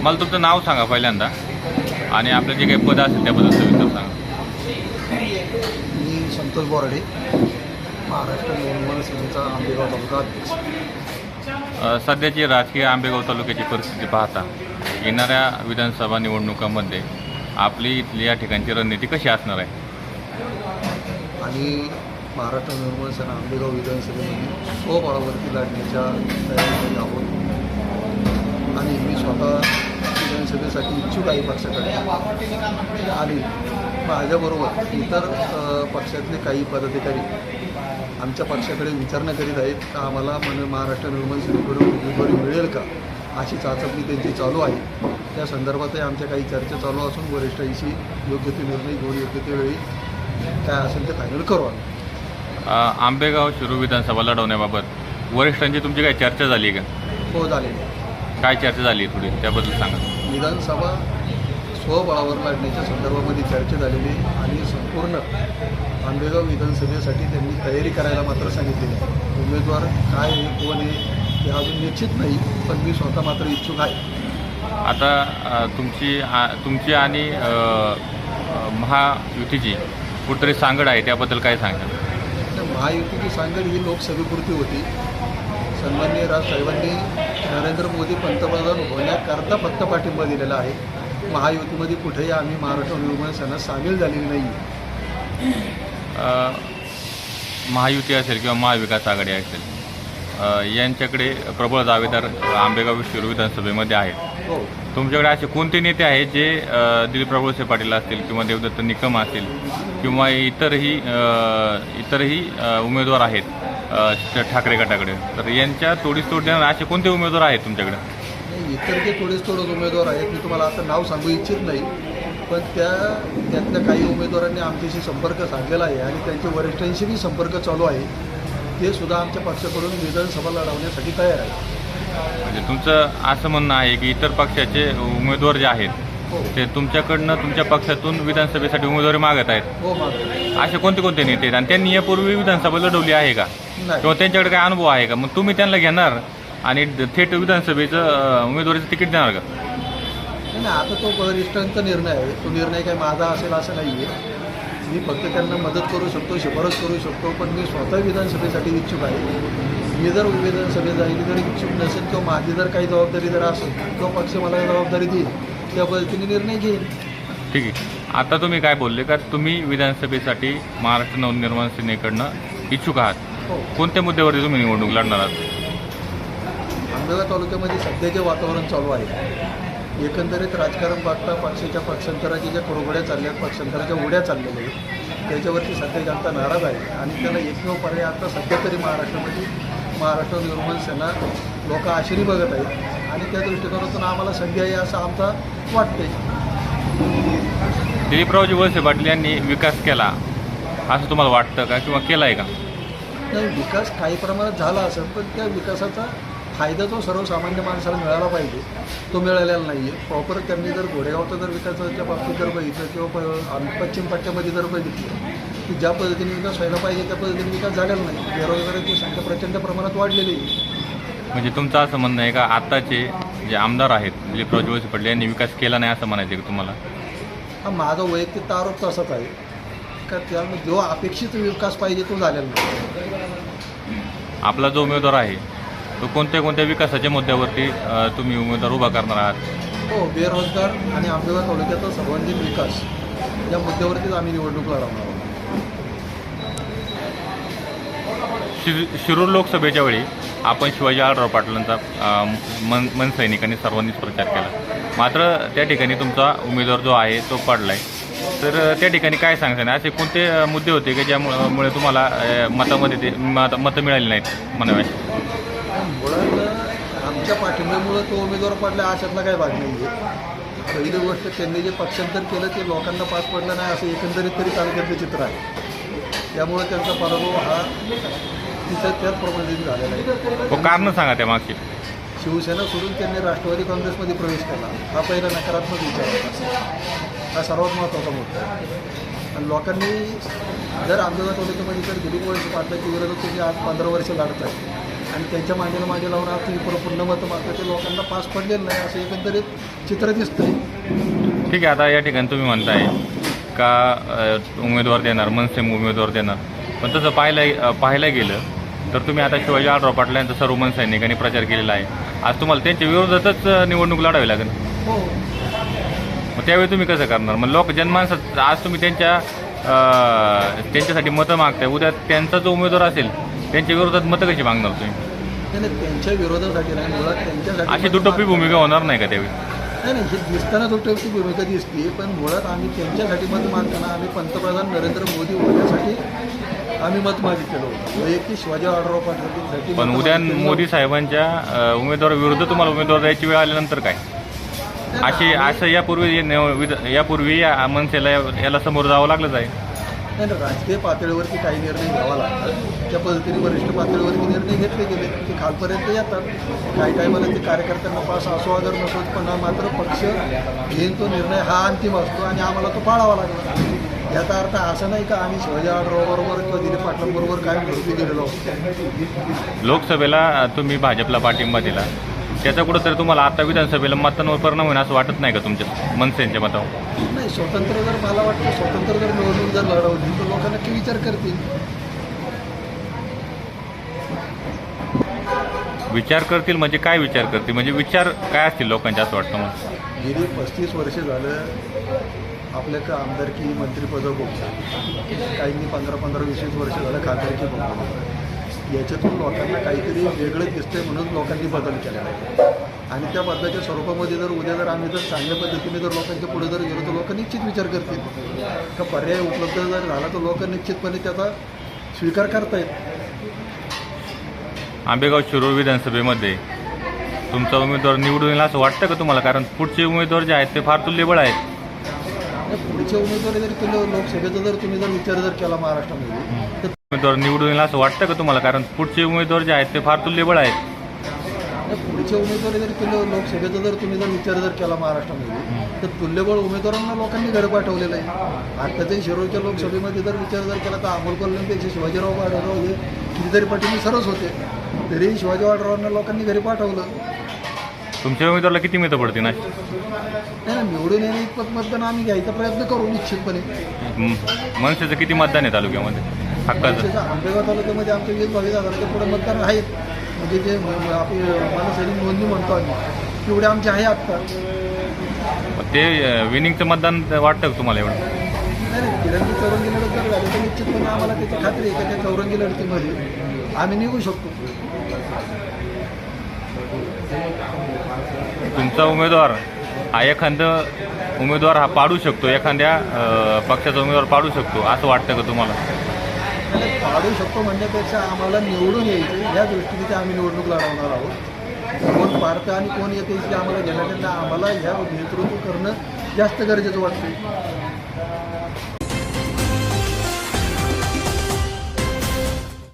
मला तुमचं नाव सांगा पहिल्यांदा. आणि आपलं जे काही पद असेल त्याबद्दल सविस्तर सांगा. मी संतोष बोराडे महाराष्ट्र सेनेचा आंबेगाव तालुका अध्यक्ष. अ, सध्याची राजकीय आंबेगाव तालुक्याची परिस्थिती पाहता येणाऱ्या विधानसभा निवडणुकांमध्ये आपली इथली या ठिकाणची रणनीती कशी असणार आहे? आणि महाराष्ट्र निर्मळ सेना आंबेगाव विधानसभेमध्ये स्वबळावरती लढण्याच्या तयारीमध्ये आहोत. आणि मी स्वतः विधानसभेसाठी इच्छुक आहे पक्षाकडे. आणि माझ्याबरोबर इतर पक्षातले काही पदाधिकारी आमच्या पक्षाकडे विचारणा करीत आहेत का आम्हाला म्हण महाराष्ट्र निर्मळ सेनेकडून उमेदवारी मिळेल का अशी चाचपणी त्यांची चालू आहे. त्या संदर्भातही आमच्या काही चर्चा चालू असून वरिष्ठांशी योग्य ते निर्णय घेऊन योग्य ते वेळी काय असेल ते फायनल करू आम्ही. आंबेगाव शिरू विधानसभा लढवण्याबाबत वरिष्ठांची तुमची काय चर्चा झाली आहे का? हो झालेली काय चर्चा झाली आहे थोडी त्याबद्दल सांगा. विधानसभा स्वबळावर लढण्याच्या संदर्भामध्ये चर्चा झालेली आणि संपूर्ण आंबेगाव विधानसभेसाठी त्यांनी तयारी करायला मात्र सांगितलेली आहे. उमेदवार काय आहे कोण आहे हे अजून निश्चित नाही पण मी स्वतः मात्र इच्छुक आहे. आता अ, तुमची आ, तुमची आणि अ, अ, महायुतीची कुठतरी सांगड आहे त्याबद्दल काय सांगा? तर महायुतीची सांगड ही लोकसभेपुरती होती. सन्माननीय राजसाहेबांनी नरेंद्र मोदी पंतप्रधान होण्याकरता फक्त पाठिंबा दिलेला आहे. महायुतीमध्ये कुठेही आम्ही महाराष्ट्र निर्माण सेना सामील झालेली नाही. महायुती असेल किंवा महाविकास आघाडी असेल यांच्याकडे प्रबळ दावेदार आंबेगाव शिरू विधानसभेमध्ये आहेत. हो. तुमच्याकडे असे कोणते नेते आहेत जे दिलीप प्रभुसे पाटील असतील किंवा देवदत्त निकम असतील किंवा इतरही इतरही उमेदवार आहेत? ठाकरे गटाकडे. तर यांच्या तोडीस तोड देणारे असे कोणते उमेदवार आहेत तुमच्याकडे? इतर जे थोडेच थोडं उमेदवार आहेत मी तुम्हाला आता नाव सांगू इच्छित नाही पण त्या त्यातल्या काही उमेदवारांनी आमच्याशी संपर्क साधलेला आहे आणि त्यांच्या वरिष्ठांशी बी संपर्क चालू आहे. ते सुद्धा आमच्या पक्षाकडून विधानसभा लढवण्यासाठी तयार आहे म्हणजे तुमचं असं म्हणणं आहे की इतर पक्षाचे उमेदवार जे आहेत ते तुमच्याकडनं तुमच्या पक्षातून विधानसभेसाठी उमेदवारी मागत आहेत. हो मागतो असे कोणते कोणते नेते आहेत? आणि त्यांनी यापूर्वी विधानसभा लढवली आहे का? नाही. किंवा त्यांच्याकडे काय अनुभव आहे का? मग तुम्ही त्यांना घेणार आणि थेट विधानसभेचं अ, उमेदवारीचं तिकीट देणार का? नाही, नाही आता तो वरिष्ठांचा निर्णय आहे. तो निर्णय काय माझा असेल असं नाही आहे मी फक्त त्यांना मदत करू शकतो शिफारस करू शकतो पण मी स्वतः विधानसभेसाठी इच्छुक आहे. मी जर विधानसभेत जाईल जर इच्छुक नसेल किंवा माझी जर काही जबाबदारी जर असेल तो पक्ष मला जबाबदारी देईल त्या पद्धतीने निर्णय घेईल. ठीक आहे. आता तुम्ही काय बोलले का? तुम्ही विधानसभेसाठी महाराष्ट्र नवनिर्माण सेनेकडनं इच्छुक आहात. हो. कोणत्या मुद्द्यावरती तुम्ही निवडणूक लढणार आहात? आंबेगाव तालुक्यामध्ये सध्याचे वातावरण चालू आहे एकंदरीत राजकारण पाहता पक्षाच्या पक्षांतराच्या ज्या कुरघोड्या चालल्या आहेत पक्षांतराच्या उड्या चाललेल्या आहेत त्याच्यावरती सध्या जनता नाराज आहे आणि त्याला एकमेव पर्याय आता सध्या तरी महाराष्ट्रामध्ये महाराष्ट्र निर्माण सेना लोक आशेने बघत आहेत. आणि त्या दृष्टिकोनातून आम्हाला संधी आहे असं आमचा वाटतंय. दिलीपरावजी वळसे पाटील यांनी विकास केला असं तुम्हाला वाटतं का किंवा केला आहे का? नाही विकास काही प्रमाणात झाला असेल पण त्या विकासाचा फायदा तो सर्वसामान्य माणसाला मिळाला पाहिजे. तो मिळालेला नाही आहे प्रॉपर त्यांनी जर घोडेगावचा जर विकासाच्या बाबतीत जर बघितलं किंवा पश्चिम पट्ट्यामध्ये जर बघितलं की ज्या पद्धतीने विकास व्हायला पाहिजे त्या पद्धतीने विकास झालेला नाही. बेरोजगारांची संख्या प्रचंड प्रमाणात वाढलेली आहे. म्हणजे तुमचं असं म्हणणं आहे का आत्ताचे जे आमदार आहेत दिलीपरावजी वळसे पाटील यांनी विकास केला नाही असं म्हणायचं आहे का तुम्हाला? हा माझा वैयक्तिक आरोप तसाच आहे. का त्यामुळे जो अपेक्षित विकास पाहिजे तो झालेला नाही. आपला जो उमेदवार आहे तो कोणत्या कोणत्या विकासाच्या मुद्द्यावरती अ, तुम्ही उमेदवार उभा करणार आहात? हो बेरोजगार आणि आंबेगाव तालुक्याचा सर्वांगीण विकास या मुद्द्यावरतीच आम्ही निवडणूक लढवणार आहोत. शिर शिरूर लोकसभेच्या वेळी आपण शिवाजी आढराव पाटलांचा मन मनसैनिकांनी सर्वांनीच प्रचार केला. मात्र त्या ठिकाणी तुमचा उमेदवार जो आहे तो पडला आहे तर त्या ठिकाणी काय सांगता असे कोणते मुद्दे होते की ज्यामुळे मुळे तुम्हाला मतामध्ये ते मत मतं मिळाली नाहीत म्हणावे? आमच्या पाठिंब्यामुळं तो उमेदवार पडला अशातला काही भाग नाही. आहे पहिली गोष्ट त्यांनी जे पक्षांतर केलं ते लोकांना पास पडलं नाही असं एकंदरीत तरी तालुक्यातलं चित्र आहे. त्यामुळे त्यांचा पराभव हा तिथं त्याच प्रमाणे झालेला आहे. व कारण सांगा त्या मागची. शिवसेना सोडून त्यांनी राष्ट्रवादी काँग्रेसमध्ये प्रवेश केला. हा पहिला नकारात्मक विचार होता. हा सर्वात महत्त्वाचा मुद्दा आहे. आणि लोकांनी जर आंबेगाव तालुक्यामध्ये जर दिलीप वळसे पाटलाच्या विरोधात तुम्ही आज पंधरा वर्ष लढत आहे आणि त्यांच्या मांडीला मांडी लावून आज तुम्ही पूर्ण- पूर्ण मतं मागता ते लोकांना पास पडलेलं नाही. असं एकंदरीत चित्र दिसतंय. ठीक आहे आता या ठिकाणी तुम्ही म्हणताय का उमेदवार देणार मनसेम उमेदवार देणार. पण तसं पाहायला अ, पाहायला गेलं तर तुम्ही आता शिवाजी आढराव पाटील यांचा सर्व मनसैनिकांनी प्रचार केलेला आहे. आज तुम्हाला त्यांच्या विरोधातच निवडणूक लढावी लागेल. हो. मग त्यावेळी तुम्ही कसं करणार? मग लोक जनमानसात आज तुम्ही त्यांच्या त्यांच्यासाठी मतं मागताय. उद्या त्यांचा जो उमेदवार असेल त्यांच्या विरोधात मतं कशी मागणार तुम्ही? त्यांच्या विरोधासाठी अशी मतं दुटोपी माग- भूमिका होणार नाही का त्यावेळी? नाही नाही हे दिसताना दुटोपी भूमिका दिसते पण मुळात आम्ही त्यांच्यासाठी मत मागताना आम्ही पंतप्रधान नरेंद्र मोदी होण्यासाठी आम्ही मत मागितलेलं होतं. वैयक्तिक शिवाजी आढराव पाटलांसाठी पण उद्या मोदी साहेबांच्या अ, उमेदवाराविरुद्ध तुम्हाला उमेदवार द्यायची वेळ आल्यानंतर काय. अशी असं यापूर्वी यापूर्वी या मनसेला याला समोर जावं लागलंच आहे नाही नाही, राजकीय पातळीवरती काही निर्णय घ्यावा लागतात. त्या पद्धतीने वरिष्ठ पातळीवरती निर्णय घेतले गेले. ते खालपर्यंत येतात. काही काही मला ते कार्यकर्त्यांना पास असो अगर नसो पण मात्र पक्ष घेईन तो निर्णय हा अंतिम असतो आणि आम्हाला तो पाळावा लागला. याचा अर्थ असा नाही का आम्ही शिवाजी आढरावाबरोबर किंवा दिलीप पाटलांबरोबर काय भरती गेलेलो लोकसभेला तुम्ही भाजपला पाठिंबा दिला. त्याचा कुठंतरी तुम्हाला आता विधानसभेला मतांवर परिणाम होईल असं वाटत नाही का तुमच्या मनसेंच्या मतावर? नाही स्वतंत्र जर मला वाटतं स्वतंत्र जर निवडणूक जर लढवली तर लोक नक्की विचार करतील. विचार करतील म्हणजे काय विचार करतील? म्हणजे विचार काय असतील लोकांच्या असं वाटतं मला गेली पस्तीस वर्ष झालं आपल्याकडं आमदारकी मंत्रिपदं बघतो काहींनी पंधरा पंधरा वीस वीस वर्ष झालं खासदारकी बघतो याच्यातून लोकांना काहीतरी वेगळं दिसतंय म्हणून लोकांनी बदल केला आहे. आणि त्या बदलाच्या स्वरूपामध्ये जर उद्या जर आम्ही जर चांगल्या पद्धतीने जर लोकांच्या पुढे जर गेलो तर लोक निश्चित विचार करतील. का पर्याय उपलब्ध जर झाला तर लोक निश्चितपणे त्याचा स्वीकार करतायत. आंबेगाव शिरूर विधानसभेमध्ये तुमचा उमेदवार निवडून येईल असं वाटतं का तुम्हाला? कारण पुढचे उमेदवार जे आहेत ते फार तुल्यबळ आहेत. पुढचे उमेदवारी जर लोकसभेचा जर तुम्ही जर विचार जर केला महाराष्ट्रामध्ये तर उमेदवार निवडून येईल असं वाटतं का तुम्हाला? कारण पुढचे उमेदवार जे आहेत ते फार तुल्यबळ आहेत. पुढचे उमेदवारी जर केलं लोकसभेचा जर तुम्ही जर विचार जर केला महाराष्ट्रामध्ये तर तुल्यबळ उमेदवारांना लोकांनी घरं पाठवलेलं आहे. आत्ताच्या शिरोळच्या लोकसभेमध्ये जर विचार जर केला तर अमोल कोल्ह्यांपेक्षा शिवाजीराव पाडराव हे कितीतरी पटीने सरस होते तरी शिवाजी वाडरावांना लोकांनी घरी पाठवलं. तुमच्या उमेदवाराला किती मतं पडतील? ना नाही ना निवडून येणे इतपत मतदान आम्ही घ्यायचा प्रयत्न करू निश्चितपणे. मनसेचं किती मतदान आहे तालुक्यामध्ये? हक्काचं? आंबेगाव तालुक्यामध्ये आमच्या वीस बावीस हजाराच्या पुढे मतदार आहेत. म्हणजे जे आपली मला सैनिक नोंदणी म्हणतो आम्ही तेवढे आमचे आहे आत्ता. ते विनिंगचं मतदान वाटतं का तुम्हाला एवढं? नाही नाही तिरंगी चौरंगी लढत जर झाली तर निश्चितपणे आम्हाला त्याची खात्री आहे का त्या चौरंगी लढतीमध्ये आम्ही निघू शकतो. तुमचा उमेदवार हा एखादं उमेदवार हा पाडू शकतो एखाद्या अ, पक्षाचा उमेदवार पाडू शकतो असं वाटतं का तुम्हाला? म्हणजे आणि पाडू शकतो म्हणण्यापेक्षा आम्हाला निवडून यायचे ह्या दृष्टीने ते आम्ही निवडणूक लढवणार आहोत. कोण पाडतं आणि कोण येते याची आम्हाला घेण्यापेक्षा आम्हाला ह्या नेतृत्व करणं जास्त गरजेचं वाटतं